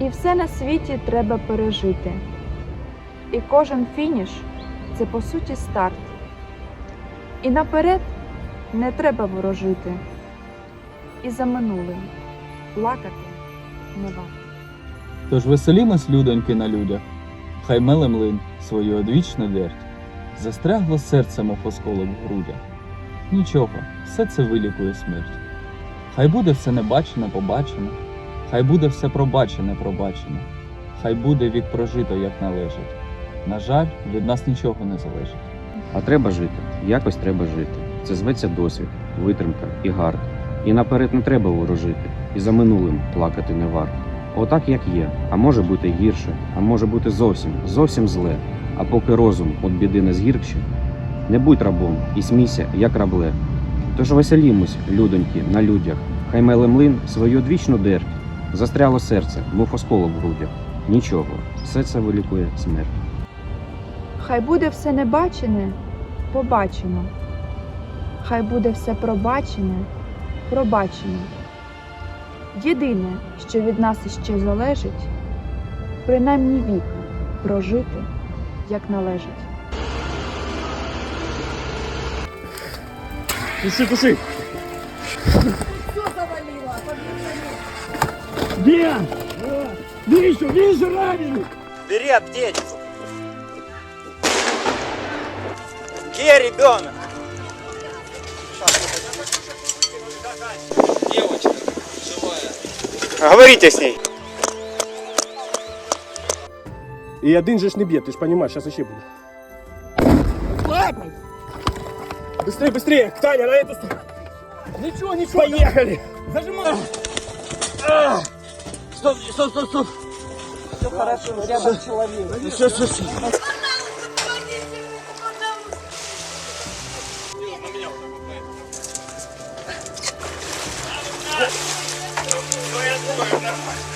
І все на світі треба пережити. І кожен фініш це по суті старт. І наперед не треба ворожити. І за минулим плакати не варто. Тож веселімось, людоньки, на людях, хай меле млин свою одвічну дерть. Застрягло серце, мов осколок в грудях. Нічого, все це вилікує смерть. Хай буде все небачене, побачене, хай буде все пробачене, пробачене, хай буде вік прожито, як належить. На жаль, від нас нічого не залежить. А треба жити, якось треба жити. Це зветься досвід, витримка і гард. І наперед не треба ворожити, і за минулим плакати не варто. Отак як є, а може бути гірше, а може бути зовсім, зовсім зле. А поки розум от біди не згіркше, не будь рабом і смійся, як рабле. Тож веселімось, людоньки, на людях, хай меле млин свою одвічну дерть. Застряло серце, мов осколок в грудях. Нічого, все це вилікує смерть. Хай буде все небачене, побачено. Хай буде все пробачене, пробачено. Єдине, що від нас іще залежить, принаймні вік прожити, як належить. Туши, туши! Где? Вижу, вижу раненый! Бери аптечку. Где ребенок? Девочка, живая. Говорите с ней. И один же ж не бьет, ты ж понимаешь, сейчас еще буду. Ладно! Быстрее, быстрее! Таня, на эту сторону! Ничего, ничего! Поехали! Зажимай! Стоп, стоп, стоп, стоп! Все хорошо, рядом человек. Все, все, все. Нормально.